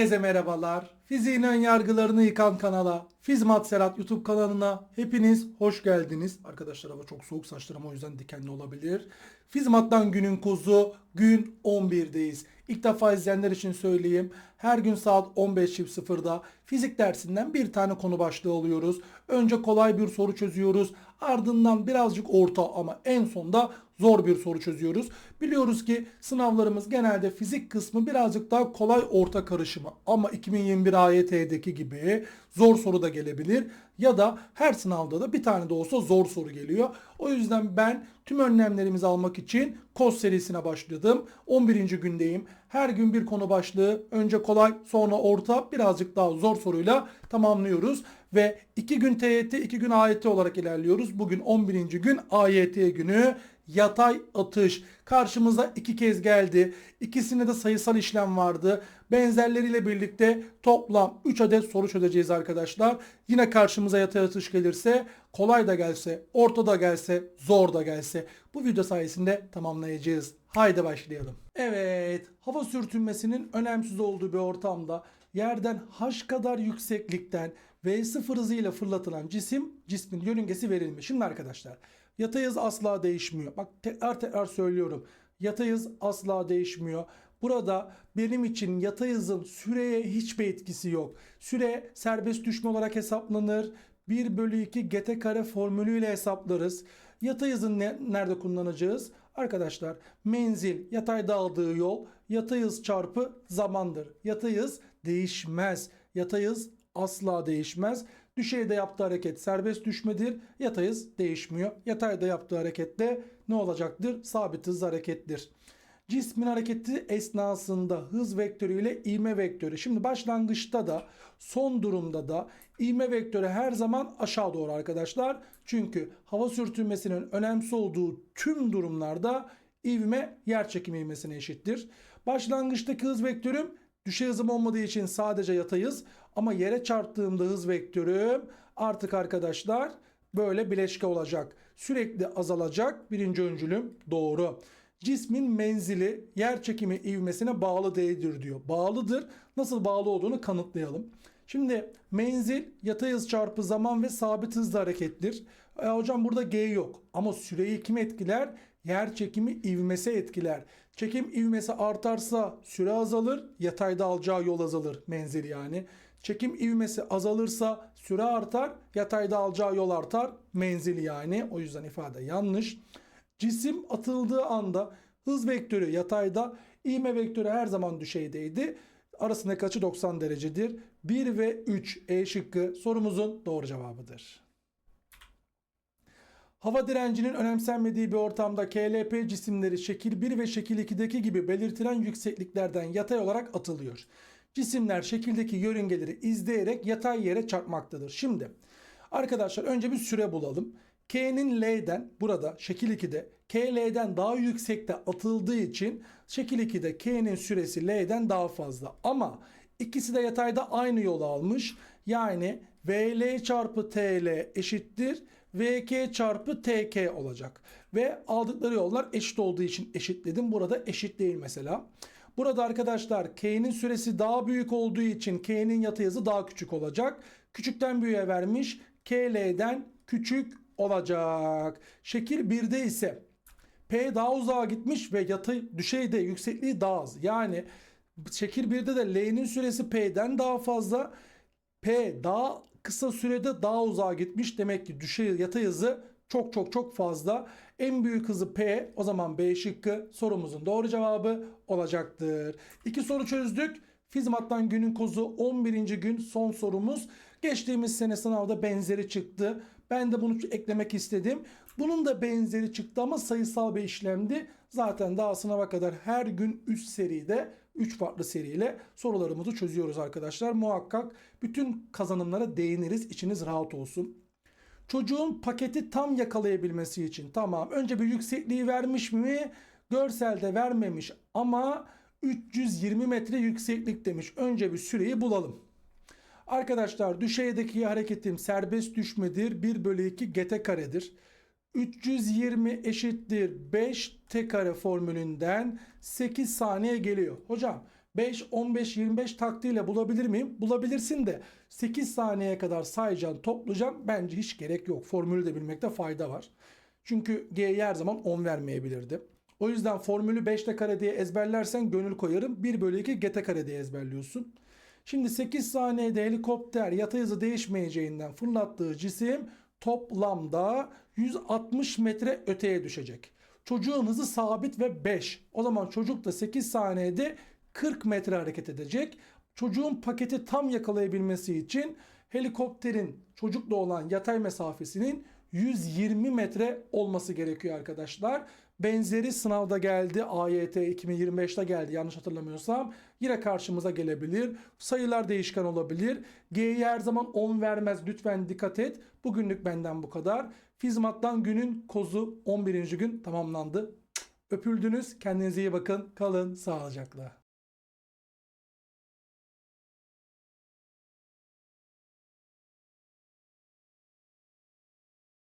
Herkese merhabalar. Fiziğin ön yargılarını yıkan kanala, Fizmat Serhat YouTube kanalına hepiniz hoş geldiniz. Arkadaşlar hava çok soğuk saçlarım o yüzden dikenli olabilir. Fizmat'tan günün kozu gün 11'deyiz. İlk defa izleyenler için söyleyeyim. Her gün saat 15.00'da fizik dersinden bir tane konu başlığı alıyoruz. Önce kolay bir soru çözüyoruz. Ardından birazcık orta ama en sonda zor bir soru çözüyoruz. Biliyoruz ki sınavlarımız genelde fizik kısmı birazcık daha kolay orta karışımı ama 2021 AYT'deki gibi zor soru da gelebilir ya da her sınavda da bir tane de olsa zor soru geliyor. O yüzden ben tüm önlemlerimizi almak için KOS serisine başladım. 11. gündeyim. Her gün bir konu başlığı önce kolay sonra orta birazcık daha zor soruyla tamamlıyoruz. Ve 2 gün TYT 2 gün AYT olarak ilerliyoruz. Bugün 11. gün AYT günü yatay atış karşımıza iki kez geldi. İkisinde de sayısal işlem vardı. Benzerleriyle birlikte toplam 3 adet soru çözeceğiz arkadaşlar. Yine karşımıza yatay atış gelirse kolay da gelse, orta da gelse, zor da gelse bu video sayesinde tamamlayacağız. Haydi başlayalım. Evet, hava sürtünmesinin önemsiz olduğu bir ortamda yerden h kadar yükseklikten v0 hızıyla fırlatılan cisim cismin yörüngesi verilmiş. Şimdi arkadaşlar yatay hız asla değişmiyor. Bak tekrar tekrar söylüyorum. Yatay hız asla değişmiyor. Burada benim için yatay hızın süreye hiçbir etkisi yok. Süre serbest düşme olarak hesaplanır. 1 bölü 2 gt kare formülüyle hesaplarız. Yatay hızı ne, nerede kullanacağız? Arkadaşlar menzil yatay dağıldığı yol yatay hız çarpı zamandır. Yatay hız değişmez. Yatay hız asla değişmez. Düşeyde yaptığı hareket serbest düşmedir. Yatay hız değişmiyor. Yatayda yaptığı harekette ne olacaktır? Sabit hız harekettir. Cismin hareketi esnasında hız vektörü ile ivme vektörü. Şimdi başlangıçta da son durumda da ivme vektörü her zaman aşağı doğru arkadaşlar. Çünkü hava sürtünmesinin önemsiz olduğu tüm durumlarda ivme yer çekimi ivmesine eşittir. Başlangıçtaki hız vektörüm düşey hızım olmadığı için sadece yatay hız ama yere çarptığımda hız vektörüm artık arkadaşlar böyle bileşke olacak. Sürekli azalacak. Birinci öncülüm doğru. Cismin menzili yer çekimi ivmesine bağlı değildir diyor. Bağlıdır. Nasıl bağlı olduğunu kanıtlayalım. Şimdi menzil yatay hız çarpı zaman ve sabit hızla harekettir. E, hocam burada G yok. Ama süreyi kim etkiler? Yer çekimi ivmesi etkiler. Çekim ivmesi artarsa süre azalır. Yatayda alacağı yol azalır. Menzil yani. Çekim ivmesi azalırsa süre artar. Yatayda alacağı yol artar. Menzil yani. O yüzden ifade yanlış. Cisim atıldığı anda hız vektörü yatayda, ivme vektörü her zaman düşeydeydi. Arasındaki açı 90 derecedir. 1 ve 3 E şıkkı sorumuzun doğru cevabıdır. Hava direncinin önemsenmediği bir ortamda KLP cisimleri şekil 1 ve şekil 2'deki gibi belirtilen yüksekliklerden yatay olarak atılıyor. Cisimler şekildeki yörüngeleri izleyerek yatay yere çarpmaktadır. Şimdi arkadaşlar önce bir süre bulalım. K'nin L'den burada şekil 2'de KL'den daha yüksekte atıldığı için şekil 2'de K'nin süresi L'den daha fazla. Ama ikisi de yatayda aynı yolu almış. Yani VL çarpı TL eşittir. VK çarpı TK olacak. Ve aldıkları yollar eşit olduğu için eşitledim. Burada eşit değil mesela. Burada arkadaşlar K'nin süresi daha büyük olduğu için K'nin yatay hızı daha küçük olacak. Küçükten büyüğe vermiş. KL'den küçük olacak. Şekil 1'de ise P daha uzağa gitmiş ve yatay düşeyde yüksekliği daha az. Yani şekil 1'de de L'nin süresi P'den daha fazla. P daha kısa sürede daha uzağa gitmiş. Demek ki düşey yatay hızı çok çok çok fazla. En büyük hızı P. O zaman B şıkkı sorumuzun doğru cevabı olacaktır. İki soru çözdük. Fizmat'tan günün kozu 11. gün son sorumuz. Geçtiğimiz sene sınavda benzeri çıktı. Ben de bunu eklemek istedim. Bunun da benzeri çıktı ama sayısal bir işlemdi. Zaten daha sınava kadar her gün 3 seride 3 farklı seriyle sorularımızı çözüyoruz arkadaşlar. Muhakkak bütün kazanımlara değiniriz. İçiniz rahat olsun. Çocuğun paketi tam yakalayabilmesi için tamam önce bir yüksekliği vermiş mi? Görselde vermemiş ama 320 metre yükseklik demiş. Önce bir süreyi bulalım. Arkadaşlar düşeydeki hareketim serbest düşmedir. 1 bölü 2 gt karedir. 320 eşittir 5 t kare formülünden 8 saniye geliyor. Hocam 5, 15, 25 taktiğiyle bulabilir miyim? Bulabilirsin de 8 saniyeye kadar sayacaksın, toplayacaksın. Bence hiç gerek yok. Formülü de bilmekte fayda var. Çünkü G'ye her zaman 10 vermeyebilirdi. O yüzden formülü 5'te kare diye ezberlersen gönül koyarım. 1 bölü 2 gete kare diye ezberliyorsun. Şimdi 8 saniyede helikopter yatay hızı değişmeyeceğinden fırlattığı cisim toplamda 160 metre öteye düşecek. Çocuğun hızı sabit ve 5. O zaman çocuk da 8 saniyede 40 metre hareket edecek. Çocuğun paketi tam yakalayabilmesi için helikopterin çocukla olan yatay mesafesinin 120 metre olması gerekiyor arkadaşlar. Benzeri sınavda geldi. AYT 2025'te geldi yanlış hatırlamıyorsam. Yine karşımıza gelebilir. Sayılar değişken olabilir. G'ye her zaman 10 vermez. Lütfen dikkat et. Bugünlük benden bu kadar. Fizmat'tan günün kozu 11. gün tamamlandı. Öpüldünüz. Kendinize iyi bakın. Kalın sağlıcakla.